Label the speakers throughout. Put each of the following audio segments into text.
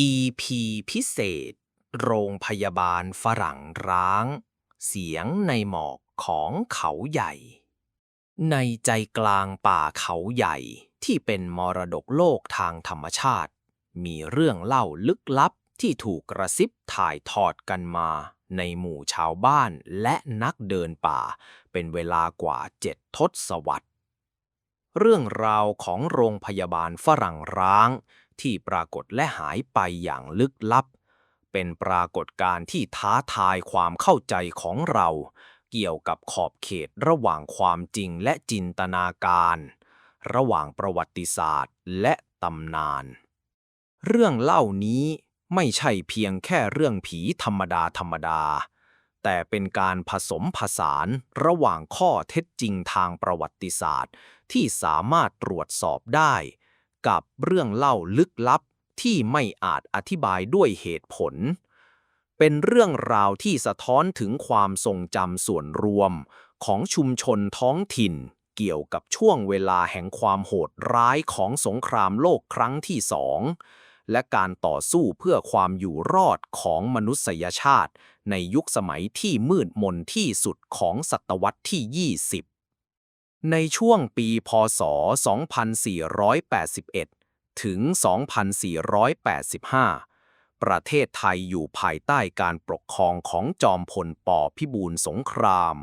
Speaker 1: EP พิเศษ โรงพยาบาลฝรั่งร้าง เสียงในหมอกของเขาใหญ่ ในใจกลางป่าเขาใหญ่ที่เป็นมรดกโลกทางธรรมชาติ มีเรื่องเล่าลึกลับที่ถูกกระซิบถ่ายทอดกันมา ในหมู่ชาวบ้านและนักเดินป่า เป็นเวลากว่าเจ็ดทศวรรษ เรื่องราวของโรงพยาบาลฝรั่งร้าง ที่ปรากฏและหายไปอย่างลึกลับ เป็นปรากฏการณ์ที่ท้าทายความเข้าใจของเรา เกี่ยวกับขอบเขตระหว่างความจริงและจินตนาการ ระหว่างประวัติศาสตร์และตำนาน เรื่องเล่านี้ไม่ใช่เพียงแค่เรื่องผีธรรมดาธรรมดา แต่เป็นการผสมผสานระหว่างข้อเท็จจริงทางประวัติศาสตร์ ที่สามารถตรวจสอบได้ กับเรื่องเล่าลึกลับที่ไม่อาจอธิบายด้วยเหตุผล เป็นเรื่องราวที่สะท้อนถึงความทรงจำส่วนรวมของชุมชนท้องถิ่น เกี่ยวกับช่วงเวลาแห่งความโหดร้ายของสงครามโลกครั้งที่สองและการต่อสู้เพื่อความอยู่รอดของมนุษยชาติ ในยุคสมัยที่มืดมนที่สุดของศตวรรษที่ 20 ในช่วงปีพศ 2481 ถึง 2485 ประเทศไทยอยู่ภายใต้การปกครองของจอมพลปพิบูลสงคราม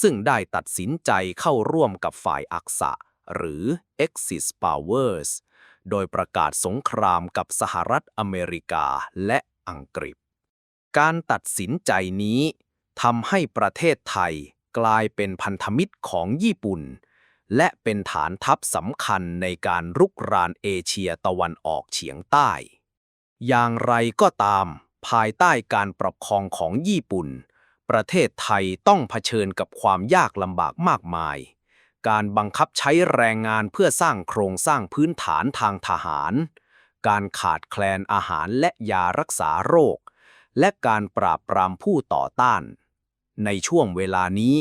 Speaker 1: ซึ่งได้ตัดสินใจเข้าร่วมกับฝ่ายอักษะ หรือ Axis Powers โดยประกาศสงครามกับสหรัฐอเมริกาและอังกฤษ การตัดสินใจนี้ทำให้ประเทศไทย กลายเป็นพันธมิตรของญี่ปุ่น และเป็นฐานทัพสำคัญในการรุกรานเอเชียตะวันออกเฉียงใต้ อย่างไรก็ตาม ภายใต้การปกครองของญี่ปุ่น ประเทศไทยต้องเผชิญกับความยากลำบากมากมาย การบังคับใช้แรงงานเพื่อสร้างโครงสร้างพื้นฐานทางทหาร การขาดแคลนอาหารและยารักษาโรค และการปราบปรามผู้ต่อต้าน ในช่วงเวลานี้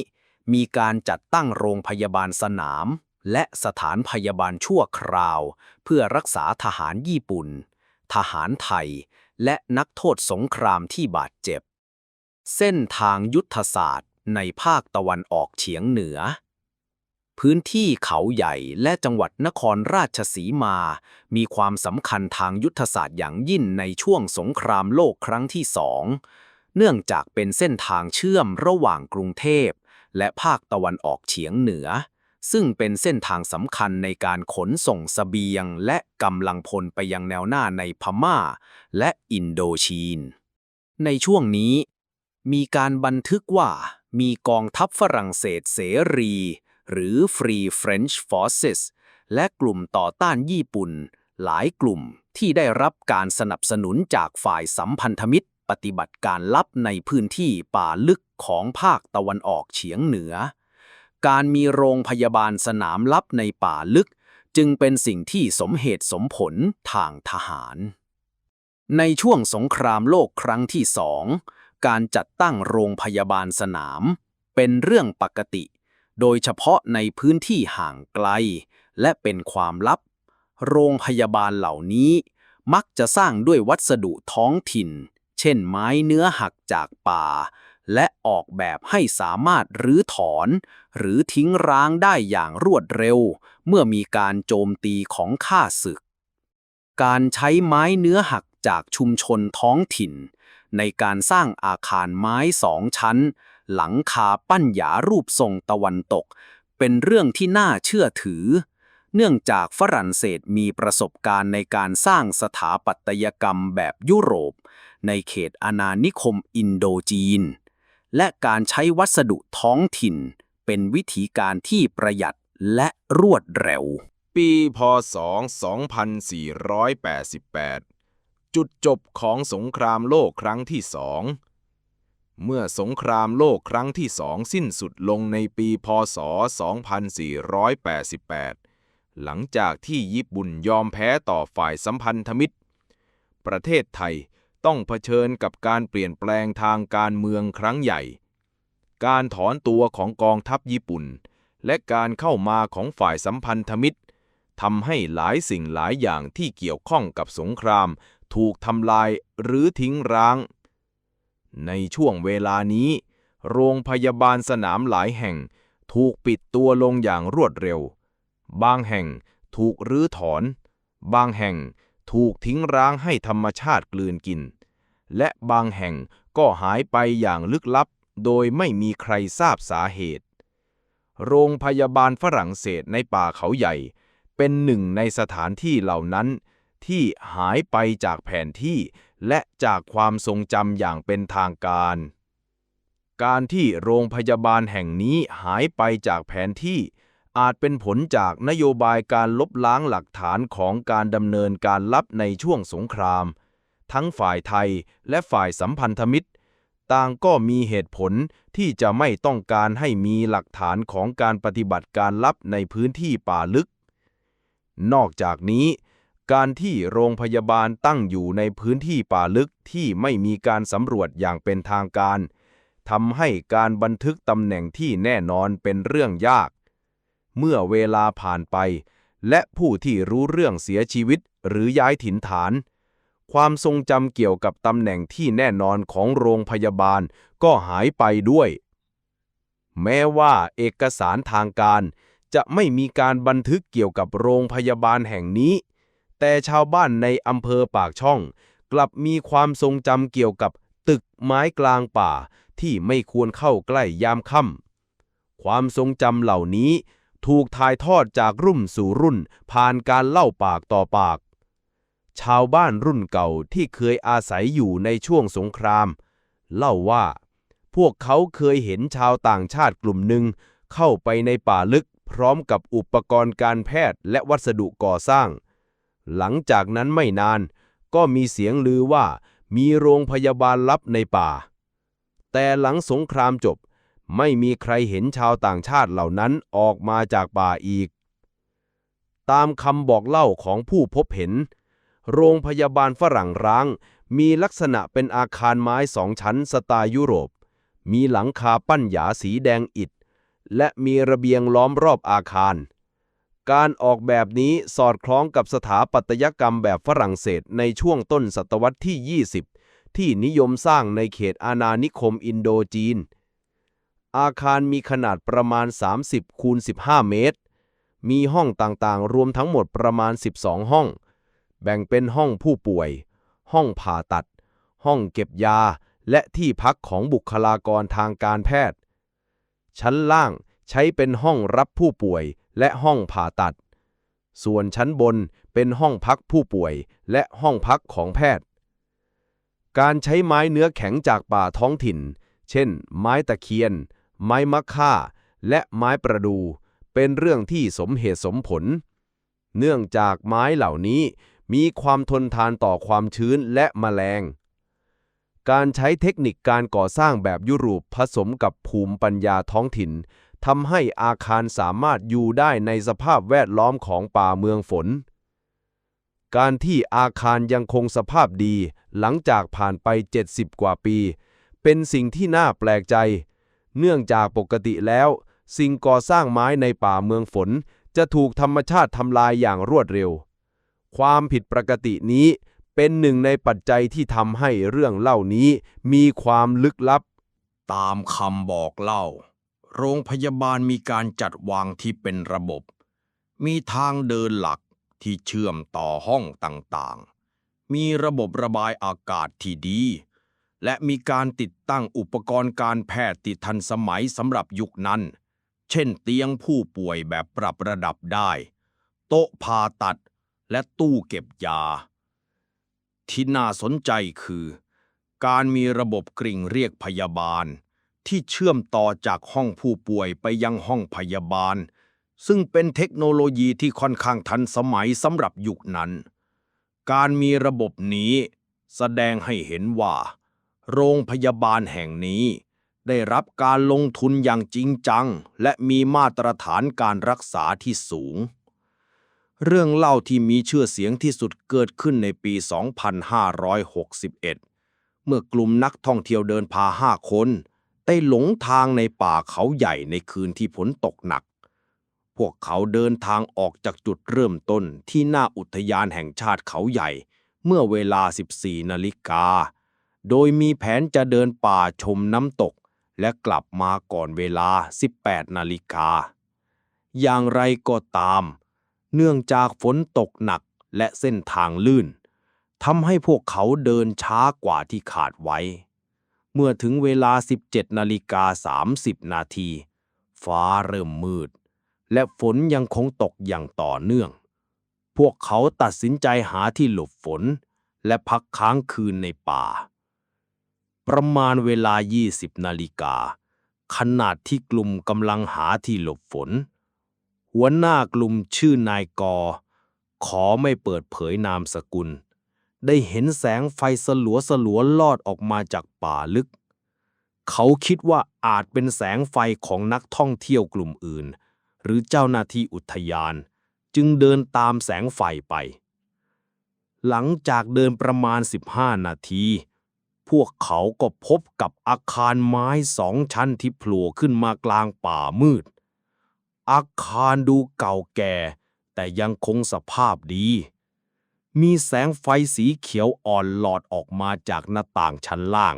Speaker 1: มีการจัดตั้งโรงพยาบาลสนาม และสถานพยาบาลชั่วคราว เพื่อรักษาทหารญี่ปุ่น ทหารไทย และนักโทษสงครามที่บาดเจ็บ เส้นทางยุทธศาสตร์ในภาคตะวันออกเฉียงเหนือ พื้นที่เขาใหญ่และจังหวัดนครราชสีมา มีความสำคัญทางยุทธศาสตร์อย่างยิ่งในช่วงสงครามโลกครั้งที่สอง เนื่องจากเป็นเส้นทางเชื่อมระหว่างกรุงเทพ และภาคตะวันออกเฉียงเหนือ ซึ่งเป็นเส้นทางสำคัญในการขนส่งสเสบียง และกำลังพลไปยังแนวหน้าในพม่า และอินโดชีน ในช่วงนี้ มีการบันทึกว่ามีกองทัพฝรั่งเศสเสรี หรือ Free French Forces และกลุ่มต่อต้านญี่ปุ่น หลายกลุ่มที่ได้รับการสนับสนุนจากฝ่ายสัมพันธมิตร ฏิบัติการลับในพื้นที่ป่าลึกของภาคตะวันออกเฉียงเหนือ การมีโรงพยาบาลสนามลับในป่าลึก จึงเป็นสิ่งที่สมเหตุสมผลทางทหาร ในช่วงสงครามโลกครั้งที่สองการจัดตั้งโรงพยาบาลสนาม เป็นเรื่องปกติ โดยเฉพาะในพื้นที่ห่างไกล และเป็นความลับ โรงพยาบาลเหล่านี้มักจะสร้างด้วยวัสดุท้องถิ่น เช่นไม้เนื้อหักจากป่า และออกแบบให้สามารถรื้อถอน หรือทิ้งร้างได้อย่างรวดเร็ว เมื่อมีการโจมตีของข้าศึก การใช้ไม้เนื้อหักจากชุมชนท้องถิ่น ในการสร้างอาคารไม้สองชั้น หลังคาปั้นหยารูปทรงตะวันตก เป็นเรื่องที่น่าเชื่อถือ เนื่องจากฝรั่งเศสมีประสบการณ์ในการสร้างสถาปัตยกรรมแบบยุโรป ในเขตอาณานิคมอินโดจีน และการใช้วัสดุท้องถิ่น เป็นวิธีการที่ประหยัดและรวดเร็ว
Speaker 2: ปีพศ 2488 จุดจบของสงครามโลกครั้งที่สองเมื่อสงครามโลกครั้งที่สองสิ้นสุดลงในปีพศ 2488 หลังจากที่ญี่ปุ่นยอมแพ้ต่อฝ่ายสัมพันธมิตร ประเทศไทยต้องเผชิญกับการเปลี่ยนแปลงทางการเมืองครั้งใหญ่ การถอนตัวของกองทัพญี่ปุ่น และการเข้ามาของฝ่ายสัมพันธมิตรทำให้หลายสิ่งหลายอย่างที่เกี่ยวข้องกับสงคราม ถูกทำลายหรือทิ้งร้าง ในช่วงเวลานี้ โรงพยาบาลสนามหลายแห่งถูกปิดตัวลงอย่างรวดเร็ว บางแห่งถูกรื้อถอน บางแห่งถูกทิ้งร้างให้ธรรมชาติกลืนกิน และบางแห่งก็หายไปอย่างลึกลับ โดยไม่มีใครทราบสาเหตุ โรงพยาบาลฝรั่งเศสในป่าเขาใหญ่ เป็นหนึ่งในสถานที่เหล่านั้น ที่หายไปจากแผนที่ และจากความทรงจำอย่างเป็นทางการ การที่โรงพยาบาลแห่งนี้หายไปจากแผนที่ อาจเป็นผลจากนโยบายการลบล้างหลักฐานของการดำเนินการลับในช่วงสงคราม ทั้งฝ่ายไทยและฝ่ายสัมพันธมิตร ต่างก็มีเหตุผลที่จะไม่ต้องการให้มีหลักฐานของการปฏิบัติการลับในพื้นที่ป่าลึก นอกจากนี้ การที่โรงพยาบาลตั้งอยู่ในพื้นที่ป่าลึกที่ไม่มีการสำรวจอย่างเป็นทางการทำให้การบันทึกตำแหน่งที่แน่นอนเป็นเรื่องยาก เมื่อเวลาผ่านไป และผู้ที่รู้เรื่องเสียชีวิตหรือย้ายถิ่นฐาน ความทรงจำเกี่ยวกับตำแหน่งที่แน่นอนของโรงพยาบาลก็หายไปด้วย แม้ว่าเอกสารทางการจะไม่มีการบันทึกเกี่ยวกับโรงพยาบาลแห่งนี้ แต่ชาวบ้านในอำเภอปากช่อง กลับมีความทรงจำเกี่ยวกับตึกไม้กลางป่าที่ไม่ควรเข้าใกล้ยามค่ำความทรงจำเหล่านี้ ถูกถ่ายทอดจากรุ่นสู่รุ่นผ่านการเล่าปากต่อปาก ชาวบ้านรุ่นเก่าที่เคยอาศัยอยู่ในช่วงสงคราม เล่าว่า พวกเขาเคยเห็นชาวต่างชาติกลุ่มหนึ่งเข้าไปในป่าลึกพร้อมกับอุปกรณ์การแพทย์และวัสดุก่อสร้าง หลังจากนั้นไม่นาน ก็มีเสียงลือว่ามีโรงพยาบาลลับในป่า แต่หลังสงครามจบ ไม่มีใครเห็นชาวต่างชาติเหล่านั้นออกมาจากป่าอีก ตามคำบอกเล่าของผู้พบเห็น โรงพยาบาลฝรั่งร้าง มีลักษณะเป็นอาคารไม้สองชั้นสไตล์ยุโรป มีหลังคาปั้นหยาสีแดงอิฐ และมีระเบียงล้อมรอบอาคาร การออกแบบนี้สอดคล้องกับสถาปัตยกรรมแบบฝรั่งเศสในช่วงต้นศตวรรษที่ 20 ที่นิยมสร้างในเขตอาณานิคมอินโดจีน อาคารมีขนาดประมาณ 30 คูณ 15 เมตร มีห้องต่างๆ รวมทั้งหมดประมาณ 12 ห้อง แบ่งเป็นห้องผู้ป่วย ห้องผ่าตัด ห้องเก็บยา และที่พักของบุคลากรทางการแพทย์ ชั้นล่างใช้เป็นห้องรับผู้ป่วยและห้องผ่าตัด ส่วนชั้นบนเป็นห้องพักผู้ป่วยและห้องพักของแพทย์ การใช้ไม้เนื้อแข็งจากป่าท้องถิ่น เช่น ไม้ตะเคียน ไม้มะค่า และไม้ประดู เป็นเรื่องที่สมเหตุสมผล เนื่องจากไม้เหล่านี้มีความทนทานต่อความชื้นและแมลง การใช้เทคนิคการก่อสร้างแบบยุโรปผสมกับภูมิปัญญาท้องถิ่นทำให้อาคารสามารถอยู่ได้ในสภาพแวดล้อมของป่าเมืองฝน การที่อาคารยังคงสภาพดีหลังจากผ่านไป 70 กว่าปี เป็นสิ่งที่น่าแปลกใจ เนื่องจากปกติแล้ว สิ่งก่อสร้างไม้ในป่าเมืองฝน จะถูกธรรมชาติทำลายอย่างรวดเร็ว ความผิดปกตินี้เป็นหนึ่งในปัจจัยที่ทำให้เรื่องเล่านี้มีความลึกลับ
Speaker 1: ตามคำบอกเล่า โรงพยาบาลมีการจัดวางที่เป็นระบบ มีทางเดินหลักที่เชื่อมต่อห้องต่างๆ มีระบบระบายอากาศที่ดี และมีการติดตั้งอุปกรณ์การแพทย์ที่ทันสมัยสำหรับยุคนั้น เช่นเตียงผู้ป่วยแบบปรับระดับได้ โต๊ะผ่าตัด และตู้เก็บยา ที่น่าสนใจคือ การมีระบบกริ่งเรียกพยาบาล ที่เชื่อมต่อจากห้องผู้ป่วยไปยังห้องพยาบาล ซึ่งเป็นเทคโนโลยีที่ค่อนข้างทันสมัยสำหรับยุคนั้น การมีระบบนี้แสดงให้เห็นว่า โรงพยาบาลแห่งนี้ ได้รับการลงทุนอย่างจริงจัง และมีมาตรฐานการรักษาที่สูง เรื่องเล่าที่มีชื่อเสียงที่สุดเกิดขึ้นในปี 2561 เมื่อกลุ่มนักท่องเที่ยวเดินพาห้าคนได้หลงทางในป่าเขาใหญ่ในคืนที่ฝนตกหนัก พวกเขาเดินทางออกจากจุดเริ่มต้นที่หน้าอุทยานแห่งชาติเขาใหญ่
Speaker 3: เมื่อเวลา 14 นาฬิกา โดยมีแผนจะเดินป่าชมน้ำตก และกลับมาก่อนเวลา 18 นาฬิกา อย่างไรก็ตาม เนื่องจากฝนตกหนักและเส้นทางลื่นทำให้พวกเขาเดินช้ากว่าที่ขาดไว้ เมื่อถึงเวลา 17 นาฬิกา 30 นาที ฟ้าเริ่มมืด และฝนยังคงตกอย่างต่อเนื่อง พวกเขาตัดสินใจหาที่หลบฝน และพักค้างคืนในป่า ประมาณเวลา 20 นาฬิกาขณะที่กลุ่มกำลังหาที่หลบฝน หัวหน้ากลุ่มชื่อนายกอ ขอไม่เปิดเผยนามสกุล ได้เห็นแสงไฟสลัวสลัวลอดออกมาจากป่าลึก เขาคิดว่าอาจเป็นแสงไฟของนักท่องเที่ยวกลุ่มอื่น หรือเจ้าหน้าที่อุทยาน จึงเดินตามแสงไฟไป หลังจากเดินประมาณ 15 นาที พวกเขาก็พบกับอาคารไม้สองชั้นที่โผล่ขึ้นมากลางป่ามืด อาคารดูเก่าแก่ แต่ยังคงสภาพดี มีแสงไฟสีเขียวอ่อนหลอดออกมาจากหน้าต่างชั้นล่าง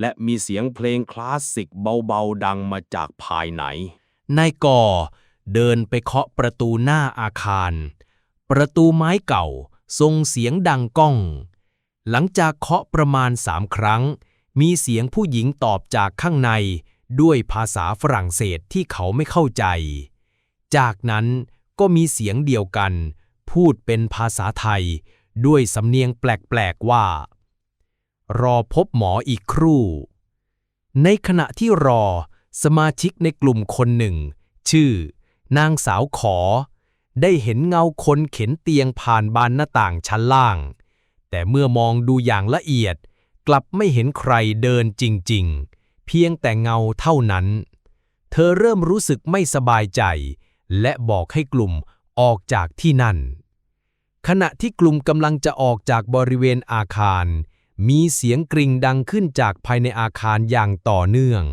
Speaker 3: และมีเสียงเพลงคลาสสิกเบาๆดังมาจากภายใน
Speaker 1: นายก่อเดินไปเคาะประตูหน้าอาคาร ประตูไม้เก่าทรงเสียงดังก้อง หลังจากเคาะประมาณสามครั้ง มีเสียงผู้หญิงตอบจากข้างใน ด้วยภาษาฝรั่งเศสที่เขาไม่เข้าใจ จากนั้นก็มีเสียงเดียวกัน พูดเป็นภาษาไทย ด้วยสำเนียงแปลกๆว่า รอพบหมออีกครู่ ในขณะที่รอ สมาชิกในกลุ่มคนหนึ่ง ชื่อ นางสาวขอ ได้เห็นเงาคนเข็นเตียงผ่านบานหน้าต่างชั้นล่าง แต่เมื่อมองดูอย่างละเอียด กลับไม่เห็นใครเดินจริง ๆ เพียงแต่เงาเท่านั้น เธอเริ่มรู้สึกไม่สบายใจ และบอกให้กลุ่มออกจากที่นั่น ขณะที่กลุ่มกำลังจะออกจากบริเวณอาคาร มีเสียงกริ่งดังขึ้นจากภายในอาคารอย่างต่อเนื่อง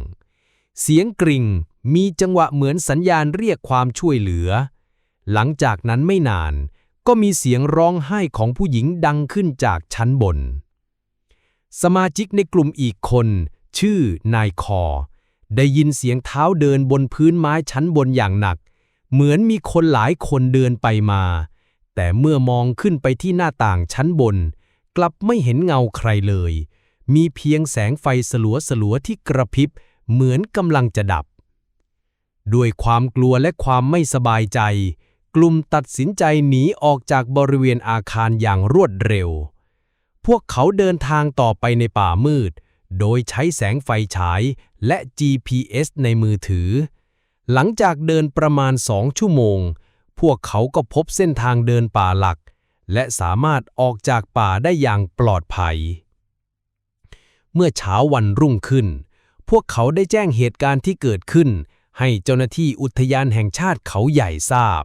Speaker 1: เสียงกริ่งมีจังหวะเหมือนสัญญาณเรียกความช่วยเหลือ หลังจากนั้นไม่นาน ก็มีเสียงร้องไห้ของผู้หญิงดังขึ้นจากชั้นบน สมาชิกในกลุ่มอีกคน ชื่อนายคอ ได้ยินเสียงเท้าเดินบนพื้นไม้ชั้นบนอย่างหนัก เหมือนมีคนหลายคนเดินไปมา แต่เมื่อมองขึ้นไปที่หน้าต่างชั้นบน กลับไม่เห็นเงาใครเลย มีเพียงแสงไฟสลัวสลัวๆที่กระพริบ เหมือนกำลังจะดับ ด้วยความกลัวและความไม่สบายใจ กลุ่มตัดสินใจหนีออกจากบริเวณอาคารอย่างรวดเร็ว พวกเขาเดินทางต่อไปในป่ามืด โดยใช้แสงไฟฉายและ GPS ในมือถือ หลังจากเดินประมาณสองชั่วโมง พวกเขาก็พบเส้นทางเดินป่าหลัก และสามารถออกจากป่าได้อย่างปลอดภัย เมื่อเช้าวันรุ่งขึ้น พวกเขาได้แจ้งเหตุการณ์ที่เกิดขึ้น ให้เจ้าหน้าที่อุทยานแห่งชาติเขาใหญ่ทราบ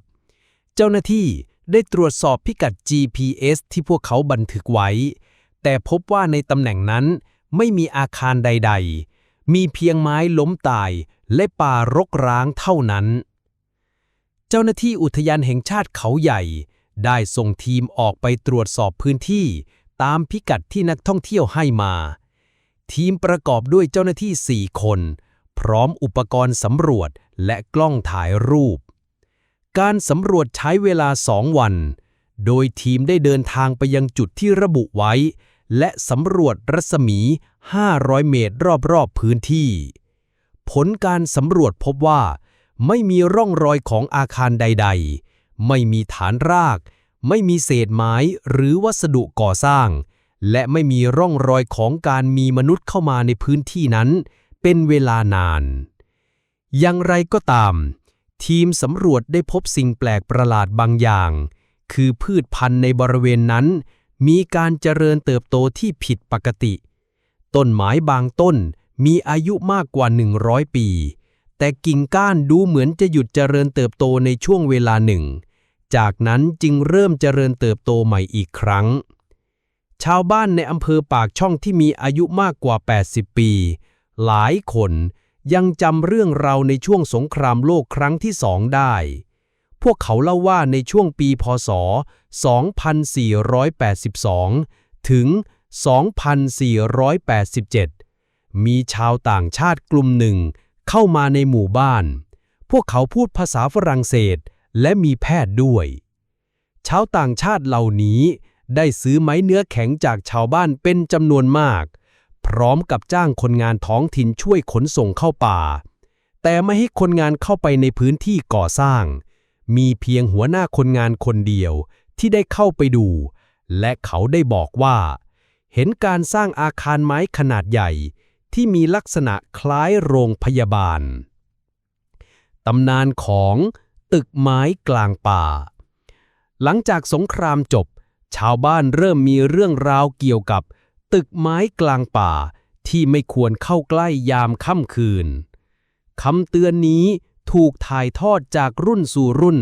Speaker 1: เจ้าหน้าที่ได้ตรวจสอบพิกัด GPS ที่พวกเขาบันทึกไว้ แต่พบว่าในตำแหน่งนั้นไม่มีอาคารใด ๆ มีเพียงไม้ล้มตายและป่ารกร้างเท่านั้น เจ้าหน้าที่อุทยานแห่งชาติเขาใหญ่ ได้ส่งทีมออกไปตรวจสอบพื้นที่ตามพิกัดที่นักท่องเที่ยวให้มา ทีมประกอบด้วยเจ้าหน้าที่ 4 คน พร้อมอุปกรณ์สำรวจและกล้องถ่ายรูป การสำรวจใช้เวลา2วัน โดยทีมได้เดินทางไปยังจุดที่ระบุไว้ และสำรวจรัศมี 500 เมตรรอบๆพื้นที่ ผลการสำรวจพบว่า ไม่มีร่องรอยของอาคารใด ๆ ไม่มีฐานราก ไม่มีเศษไม้หรือวัสดุก่อสร้าง และไม่มีร่องรอยของการมีมนุษย์เข้ามาในพื้นที่นั้น เป็นเวลานาน อย่างไรก็ตาม ทีมสำรวจได้พบสิ่งแปลกประหลาดบางอย่าง คือพืชพันธุ์ในบริเวณนั้น มีการเจริญเติบโตที่ผิดปกติ ต้นไม้บางต้นมีอายุมากกว่า 100 ปี แต่กิ่งก้านดูเหมือนจะหยุดเจริญเติบโตในช่วงเวลาหนึ่ง จากนั้นจึงเริ่มเจริญเติบโตใหม่อีกครั้ง ชาวบ้านในอำเภอปากช่องที่มีอายุมากกว่า 80 ปี หลายคน ยังจำเรื่องราวในช่วงสงครามโลกครั้งที่สองได้
Speaker 4: พวกเขาเล่าว่าในช่วงปีพศ 2482 ถึง 2487 มีชาวต่างชาติกลุ่มหนึ่งเข้ามาในหมู่บ้าน พวกเขาพูดภาษาฝรั่งเศสและมีแพทย์ด้วย ชาวต่างชาติเหล่านี้ได้ซื้อไม้เนื้อแข็งจากชาวบ้านเป็นจำนวนมาก พร้อมกับจ้างคนงานท้องถิ่นช่วยขนส่งเข้าป่า แต่ไม่ให้คนงานเข้าไปในพื้นที่ก่อสร้าง มีเพียงหัวหน้าคนงานคนเดียวที่ได้เข้าไปดู และเขาได้บอกว่า เห็นการสร้างอาคารไม้ขนาดใหญ่ที่มีลักษณะคล้ายโรงพยาบาล ตำนานของตึกไม้กลางป่า หลังจากสงครามจบ ชาวบ้านเริ่มมีเรื่องราวเกี่ยวกับ ตึกไม้กลางป่าที่ไม่ควรเข้าใกล้ยามค่ำคืนคำเตือนนี้ถูกถ่ายทอดจากรุ่นสู่รุ่น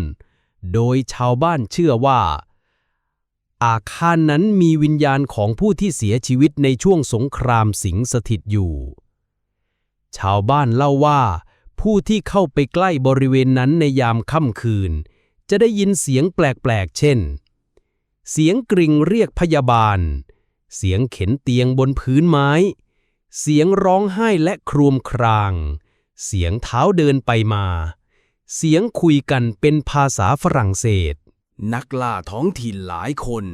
Speaker 4: โดยชาวบ้านเชื่อว่า อาคารนั้นมีวิญญาณของผู้ที่เสียชีวิตในช่วงสงครามสิงสถิตอยู่ ชาวบ้านเล่าว่า ผู้ที่เข้าไปใกล้บริเวณนั้นในยามค่ำคืน จะได้ยินเสียงแปลกๆ เช่น เสียงกริ่งเรียกพยาบาล เสียงเข็นเตียงบนพื้นไม้ เสียงร้องไห้และครวญคราง เสียงเท้าเดินไปมา เสียงคุยกันเป็นภาษาฝรั่งเศส
Speaker 1: นักล่าท้องถิ่นหลายคน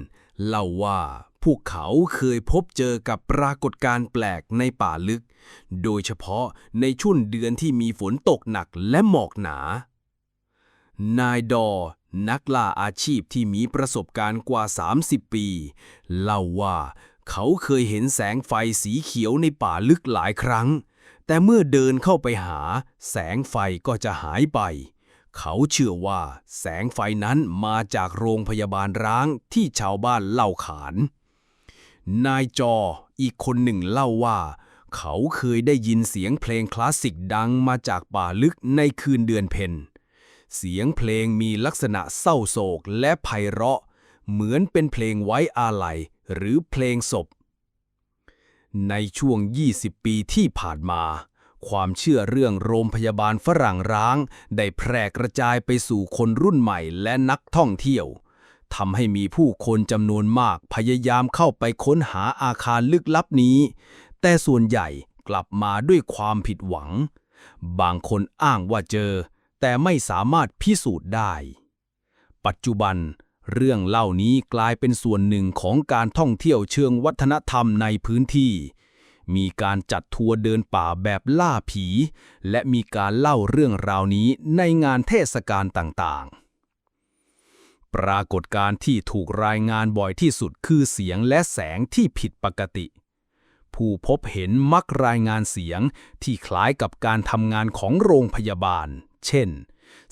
Speaker 1: เล่าว่าพวกเขาเคยพบเจอกับปรากฏการณ์แปลกในป่าลึก โดยเฉพาะในช่วงเดือนที่มีฝนตกหนักและหมอกหนา นายดอ นักล่าอาชีพที่มีประสบการณ์กว่า 30 ปี เล่าว่าเขาเคยเห็นแสงไฟสีเขียวในป่าลึกหลายครั้ง แต่เมื่อเดินเข้าไปหา แสงไฟก็จะหายไป เขาเชื่อว่าแสงไฟนั้นมาจากโรงพยาบาลร้างที่ชาวบ้านเล่าขาน นายจออีกคนหนึ่งเล่าว่า เขาเคยได้ยินเสียงเพลงคลาสสิกดังมาจากป่าลึกในคืนเดือนเพ็ญ เสียงเพลงมีลักษณะเศร้าโศกและไพเราะ เหมือนเป็นเพลงไว้อาลัยหรือเพลงศพ ในช่วง 20 ปีที่ผ่านมา ความเชื่อเรื่องโรงพยาบาลฝรั่งร้าง ได้แพร่กระจายไปสู่คนรุ่นใหม่และนักท่องเที่ยวทำให้มีผู้คนจำนวนมากพยายามเข้าไปค้นหาอาคารลึกลับนี้ แต่ส่วนใหญ่กลับมาด้วยความผิดหวัง บางคนอ้างว่าเจอ แต่ไม่สามารถพิสูจน์ได้ ปัจจุบัน เรื่องเล่านี้กลายเป็นส่วนหนึ่งของการท่องเที่ยวเชิงวัฒนธรรมในพื้นที่ มีการจัดทัวร์เดินป่าแบบล่าผี และมีการเล่าเรื่องราวนี้ในงานเทศกาลต่างๆปรากฏการที่ถูกรายงานบ่อยที่สุดคือเสียงและแสงที่ผิดปกติ ผู้พบเห็นมักรายงานเสียงที่คล้ายกับการทำงานของโรงพยาบาล เช่น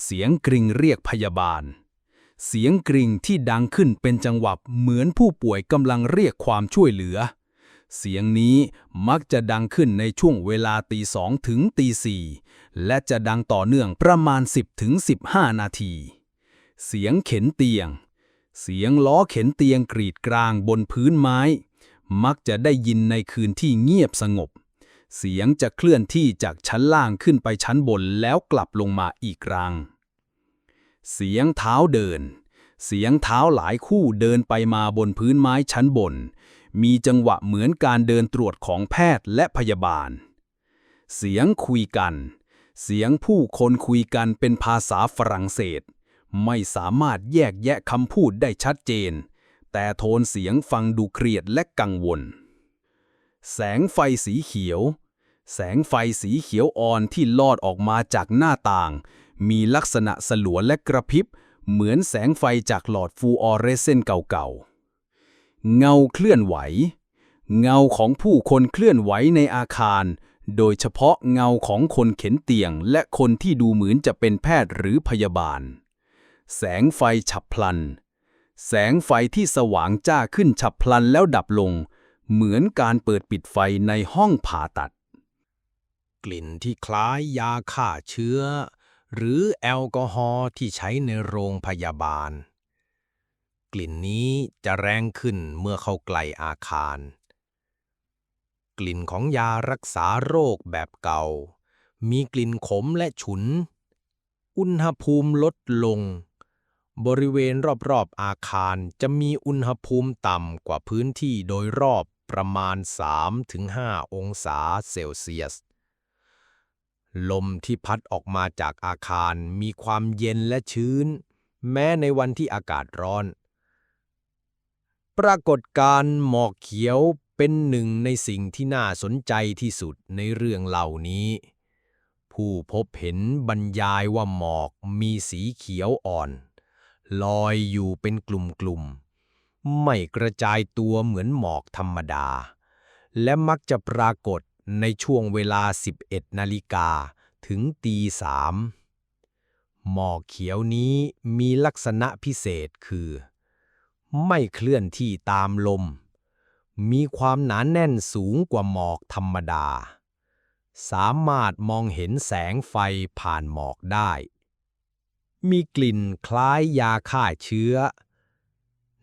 Speaker 1: เสียงกริ่งเรียกพยาบาล เสียงกริ่งที่ดังขึ้นเป็นจังหวะเหมือนผู้ป่วยกำลังเรียกความช่วยเหลือ เสียงนี้มักจะดังขึ้นในช่วงเวลาตีสองถึงตีสี่และจะดังต่อเนื่องประมาณ 10ถึง15 นาที เสียงเข็นเตียง เสียงล้อเข็นเตียงกรีดกลางบนพื้นไม้ มักจะได้ยินในคืนที่เงียบสงบ เสียงจะเคลื่อนที่จากชั้นล่างขึ้นไปชั้นบนแล้วกลับลงมาอีกครั้ง เสียงเท้าเดิน เสียงเท้าหลายคู่เดินไปมาบนพื้นไม้ชั้นบน มีจังหวะเหมือนการเดินตรวจของแพทย์และพยาบาล เสียงคุยกัน เสียงผู้คนคุยกันเป็นภาษาฝรั่งเศส ไม่สามารถแยกแยะคำพูดได้ชัดเจน แต่โทนเสียงฟังดูเครียดและกังวล แสงไฟสีเขียว แสงไฟสีเขียวอ่อนที่ลอดออกมาจากหน้าต่าง มีลักษณะสลัวและกระพริบ เหมือนแสงไฟจากหลอดฟลูออเรสเซนต์เก่าๆ เงาเคลื่อนไหว เงาของผู้คนเคลื่อนไหวในอาคาร โดยเฉพาะเงาของคนเข็นเตียง และคนที่ดูเหมือนจะเป็นแพทย์หรือพยาบาล แสงไฟฉับพลัน แสงไฟที่สว่างจ้าขึ้นฉับพลันแล้วดับลง เหมือนการเปิดปิดไฟในห้องผ่าตัด
Speaker 4: กลิ่นที่คล้ายยาฆ่าเชื้อ หรือแอลกอฮอล์ที่ใช้ในโรงพยาบาล กลิ่นนี้จะแรงขึ้นเมื่อเข้าใกล้อาคาร กลิ่นของยารักษาโรคแบบเก่า มีกลิ่นขมและฉุน อุณหภูมิลดลง
Speaker 1: บริเวณรอบๆอาคารจะมีอุณหภูมิต่ำกว่าพื้นที่โดยรอบประมาณ 3-5 องศาเซลเซียส ลมที่พัดออกมาจากอาคารมีความเย็นและชื้น แม้ในวันที่อากาศร้อน ปรากฏการ์หมอกเขียวเป็นหนึ่งในสิ่งที่น่าสนใจที่สุดในเรื่องเหล่านี้ ผู้พบเห็นบรรยายว่าหมอกมีสีเขียวอ่อน ลอยอยู่เป็นกลุ่มๆ ไม่กระจายตัวเหมือนหมอกธรรมดา และมักจะปรากฏ ในช่วงเวลา 11 นาฬิกาถึงตีสามหมอกเขียวนี้มีลักษณะพิเศษคือ ไม่เคลื่อนที่ตามลม มีความหนาแน่นสูงกว่าหมอกธรรมดา สามารถมองเห็นแสงไฟผ่านหมอกได้ มีกลิ่นคล้ายยาฆ่าเชื้อ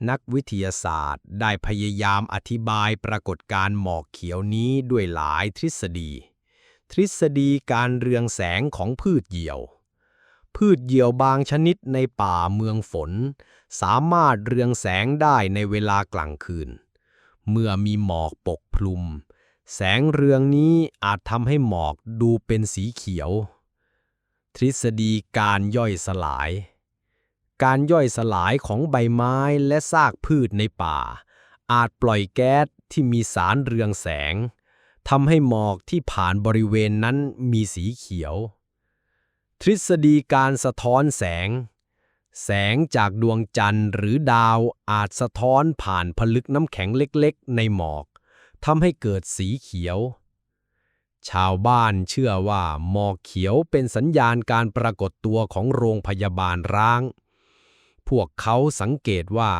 Speaker 1: นักวิทยาศาสตร์ได้พยายามอธิบายปรากฏการณ์หมอกเขียวนี้ด้วยหลายทฤษฎี ทฤษฎีการเรืองแสงของพืชเหยี่ยว พืชเหยี่ยวบางชนิดในป่าเมืองฝน สามารถเรืองแสงได้ในเวลากลางคืน เมื่อมีหมอกปกคลุม แสงเรืองนี้อาจทำให้หมอกดูเป็นสีเขียว ทฤษฎีการย่อยสลาย การย่อยสลายของใบไม้และซากพืชในป่า อาจปล่อยแก๊สที่มีสารเรืองแสงทำให้หมอกที่ผ่านบริเวณนั้นมีสีเขียว ทฤษฎีการสะท้อนแสง แสงจากดวงจันทร์หรือดาวอาจสะท้อนผ่านผลึกน้ำแข็งเล็กๆ ในหมอกทำให้เกิดสีเขียว ชาวบ้านเชื่อว่าหมอกเขียวเป็นสัญญาณการปรากฏตัวของโรงพยาบาลร้าง พวกเขาสังเกตว่า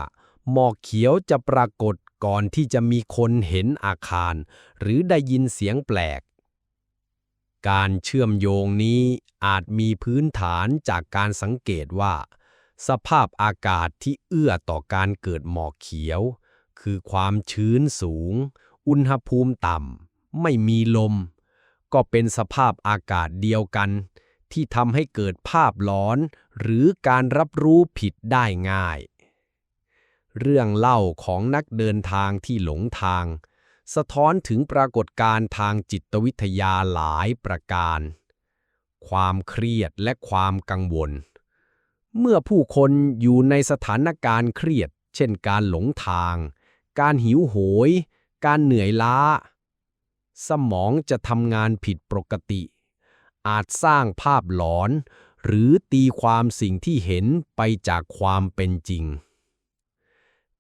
Speaker 1: หมอกเขียวจะปรากฏก่อนที่จะมีคนเห็นอาคาร หรือได้ยินเสียงแปลก การเชื่อมโยงนี้อาจมีพื้นฐานจากการสังเกตว่า สภาพอากาศที่เอื้อต่อการเกิดหมอกเขียว คือความชื้นสูง อุณหภูมิต่ำ ไม่มีลม ก็เป็นสภาพอากาศเดียวกัน ที่ทำให้เกิดภาพหลอน หรือการรับรู้ผิดได้ง่าย เรื่องเล่าของนักเดินทางที่หลงทาง สะท้อนถึงปรากฏการณ์ทางจิตวิทยาหลายประการ ความเครียดและความกังวล เมื่อผู้คนอยู่ในสถานการณ์เครียด เช่นการหลงทาง การหิวโหย การเหนื่อยล้า สมองจะทำงานผิดปกติ อาจสร้างภาพหลอน หรือตีความสิ่งที่เห็นไปจากความเป็นจริง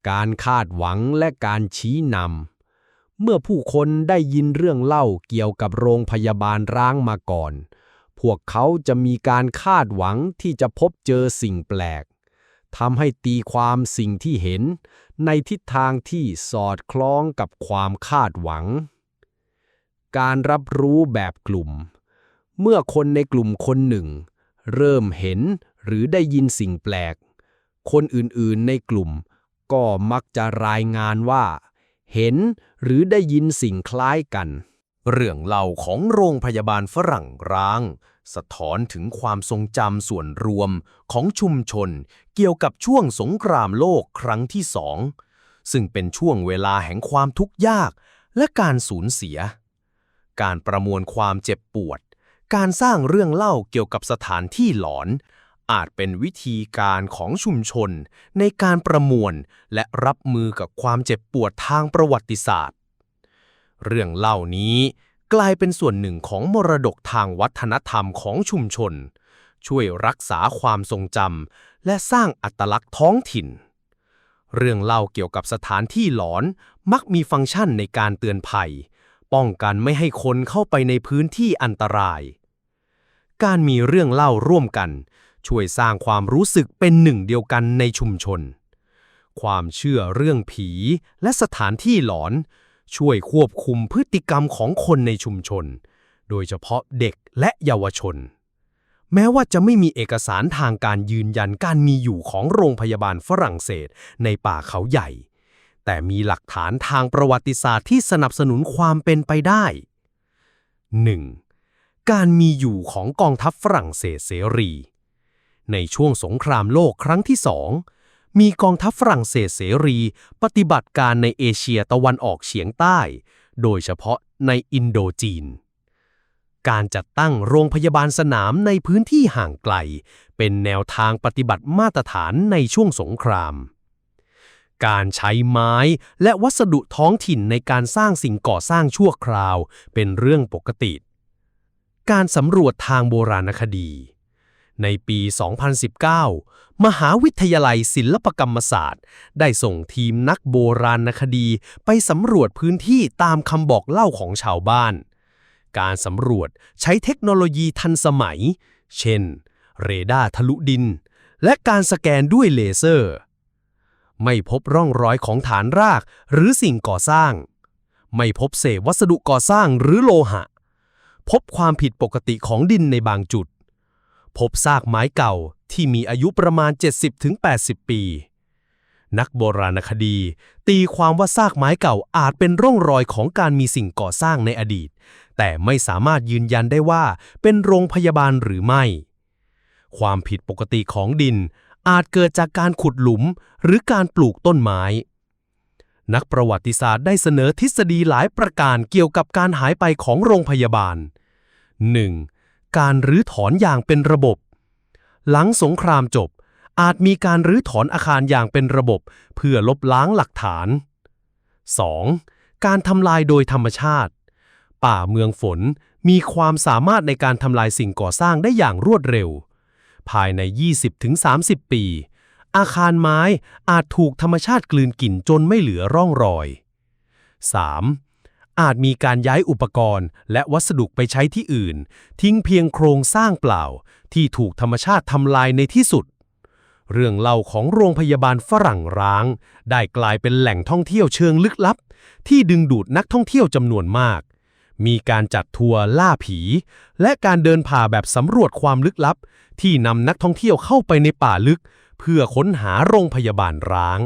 Speaker 1: การคาดหวังและการชี้นำ เมื่อผู้คนได้ยินเรื่องเล่าเกี่ยวกับโรงพยาบาลร้างมาก่อน พวกเขาจะมีการคาดหวังที่จะพบเจอสิ่งแปลกทำให้ตีความสิ่งที่เห็น ในทิศทางที่สอดคล้องกับความคาดหวัง การรับรู้แบบกลุ่ม เมื่อคนในกลุ่มคนหนึ่ง เริ่มเห็นหรือได้ยินสิ่งแปลก คนอื่นๆในกลุ่ม ก็มักจะรายงานว่า เห็นหรือได้ยินสิ่งคล้ายกัน
Speaker 5: เรื่องเล่าของโรงพยาบาลฝรั่งร้าง สะท้อนถึงความทรงจำส่วนรวมของชุมชน เกี่ยวกับช่วงสงครามโลกครั้งที่สองซึ่งเป็นช่วงเวลาแห่งความทุกข์ยากและการสูญเสีย การประมวลความเจ็บปวด การสร้างเรื่องเล่าเกี่ยวกับสถานที่หลอน อาจเป็นวิธีการของชุมชน ในการประมวลและรับมือกับความเจ็บปวดทางประวัติศาสตร์ เรื่องเล่านี้กลายเป็นส่วนหนึ่งของมรดกทางวัฒนธรรมของชุมชน ช่วยรักษาความทรงจำและสร้างอัตลักษณ์ท้องถิ่น เรื่องเล่าเกี่ยวกับสถานที่หลอนมักมีฟังก์ชันในการเตือนภัย ป้องกันไม่ให้คนเข้าไปในพื้นที่อันตราย การมีเรื่องเล่าร่วมกัน ช่วยสร้างความรู้สึกเป็นหนึ่งเดียวกันในชุมชน ความเชื่อเรื่องผีและสถานที่หลอน ช่วยควบคุมพฤติกรรมของคนในชุมชน โดยเฉพาะเด็กและเยาวชน แม้ว่าจะไม่มีเอกสารทางการยืนยันการมีอยู่ของโรงพยาบาลฝรั่งเศสในป่าเขาใหญ่ แต่มีหลักฐานทางประวัติศาสตร์ที่สนับสนุนความเป็นไปได้ 1. การมีอยู่ของกองทัพฝรั่งเศสเสรี
Speaker 1: ในช่วงสงครามโลกครั้งที่สอง มีกองทัพฝรั่งเศสเสรี ปฏิบัติการในเอเชียตะวันออกเฉียงใต้ โดยเฉพาะในอินโดจีน การจัดตั้งโรงพยาบาลสนามในพื้นที่ห่างไกล เป็นแนวทางปฏิบัติมาตรฐานในช่วงสงคราม การใช้ไม้และวัสดุท้องถิ่นในการสร้างสิ่งก่อสร้างชั่วคราว เป็นเรื่องปกติ การสำรวจทางโบราณคดี ในปี 2019 มหาวิทยาลัยศิลปกรรมศาสตร์ ได้ส่งทีมนักโบราณคดีไปสำรวจพื้นที่ตามคำบอกเล่าของชาวบ้าน การสำรวจใช้เทคโนโลยีทันสมัย เช่น เรดาร์ทะลุดิน และการสแกนด้วยเลเซอร์ ไม่พบร่องรอยของฐานรากหรือสิ่งก่อสร้าง ไม่พบเศษวัสดุก่อสร้างหรือโลหะ พบความผิดปกติของดินในบางจุด พบซากไม้เก่าที่มีอายุประมาณ 70-80 ปี นักโบราณคดี ตีความว่าซากไม้เก่าอาจเป็นร่องรอยของการมีสิ่งก่อสร้างในอดีต แต่ไม่สามารถยืนยันได้ว่าเป็นโรงพยาบาลหรือไม่ ความผิดปกติของดินอาจเกิดจากการขุดหลุมหรือการปลูกต้นไม้ นักประวัติศาสตร์ได้เสนอทฤษฎีหลายประการเกี่ยวกับการหายไปของโรงพยาบาล 1. การรื้อถอนอย่างเป็นระบบ หลังสงครามจบ อาจมีการรื้อถอนอาคารอย่างเป็นระบบ เพื่อลบล้างหลักฐาน 2. การทำลายโดยธรรมชาติ ป่าเมืองฝนมีความสามารถในการทำลายสิ่งก่อสร้างได้อย่างรวดเร็ว ภายใน 20-30 ปี อาคารไม้อาจถูกธรรมชาติกลืนกินจนไม่เหลือร่องรอย 3. อาจมีการย้ายอุปกรณ์และวัสดุไปใช้ที่อื่น ทิ้งเพียงโครงสร้างเปล่า ที่ถูกธรรมชาติทำลายในที่สุด เรื่องเล่าของโรงพยาบาลฝรั่งร้าง ได้กลายเป็นแหล่งท่องเที่ยวเชิงลึกลับ ที่ดึงดูดนักท่องเที่ยวจำนวนมาก มีการจัดทัวร์ล่าผี และการเดินผ่าแบบสำรวจความลึกลับ ที่นำนักท่องเที่ยวเข้าไปในป่าลึก เพื่อค้นหาโรงพยาบาลร้าง